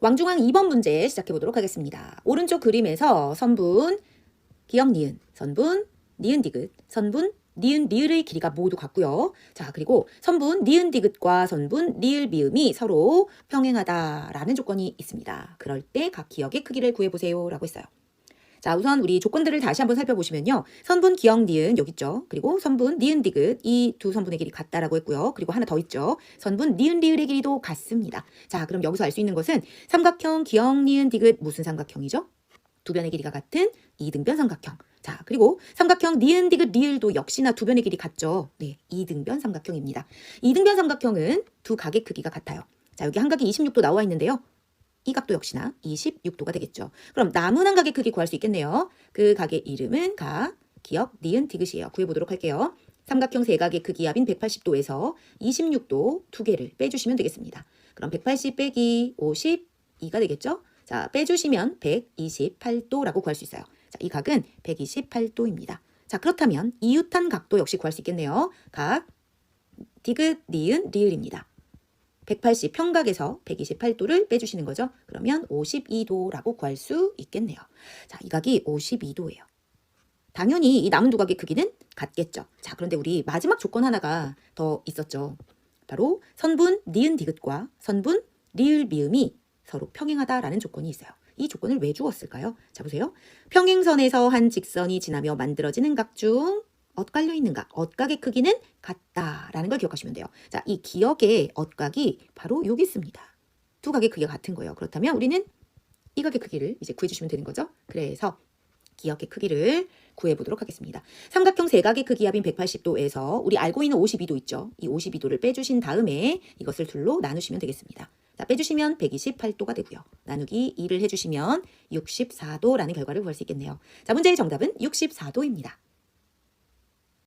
왕중왕 2번 문제 시작해 보도록 하겠습니다. 오른쪽 그림에서 선분, 기역 니은, 선분, 니은 디귿, 선분, 니은 리을의 길이가 모두 같고요. 자, 그리고 선분 니은 디귿과 선분 리을 미음이 서로 평행하다라는 조건이 있습니다. 그럴 때 각 기역의 크기를 구해 보세요 라고 했어요. 자, 우선 우리 조건들을 다시 한번 살펴보시면요. 선분 기역 니은 여기 있죠. 그리고 선분 니은 디귿 이 두 선분의 길이 같다라고 했고요. 그리고 하나 더 있죠. 선분 니은 리을의 길이도 같습니다. 자, 그럼 여기서 알 수 있는 것은 삼각형 기역 니은 디귿 무슨 삼각형이죠? 두 변의 길이가 같은 이등변 삼각형. 자, 그리고 삼각형 니은 디귿 리을도 역시나 두 변의 길이 같죠. 네, 이등변 삼각형입니다. 이등변 삼각형은 두 각의 크기가 같아요. 자, 여기 한 각이 26도 나와 있는데요. 이 각도 역시나 26도가 되겠죠. 그럼 남은 한 각의 크기 구할 수 있겠네요. 그 각의 이름은 각, 기역, 니은, 디귿이에요. 구해보도록 할게요. 삼각형 세 각의 크기 합인 180도에서 26도 두 개를 빼주시면 되겠습니다. 그럼 180 빼기 52가 되겠죠? 자, 빼주시면 128도라고 구할 수 있어요. 자, 이 각은 128도입니다. 자, 그렇다면 이웃한 각도 역시 구할 수 있겠네요. 각, 디귿, 니은, 리을입니다. 180 평각에서 128도를 빼주시는 거죠. 그러면 52도라고 구할 수 있겠네요. 자, 이 각이 52도예요. 당연히 이 남은 두 각의 크기는 같겠죠. 자, 그런데 우리 마지막 조건 하나가 더 있었죠. 바로 선분 니은 디귿과 선분 리을 미음이 서로 평행하다라는 조건이 있어요. 이 조건을 왜 주었을까요? 자, 보세요. 평행선에서 한 직선이 지나며 만들어지는 각 중 엇갈려 있는 각, 엇각의 크기는 같다라는 걸 기억하시면 돼요. 자, 이 기억의 엇각이 바로 여기 있습니다. 두 각의 크기가 같은 거예요. 그렇다면 우리는 이 각의 크기를 이제 구해주시면 되는 거죠. 그래서 기억의 크기를 구해보도록 하겠습니다. 삼각형 세 각의 크기 합인 180도에서 우리 알고 있는 52도 있죠. 이 52도를 빼주신 다음에 이것을 둘로 나누시면 되겠습니다. 자, 빼주시면 128도가 되고요. 나누기 2를 해주시면 64도라는 결과를 구할 수 있겠네요. 자, 문제의 정답은 64도입니다.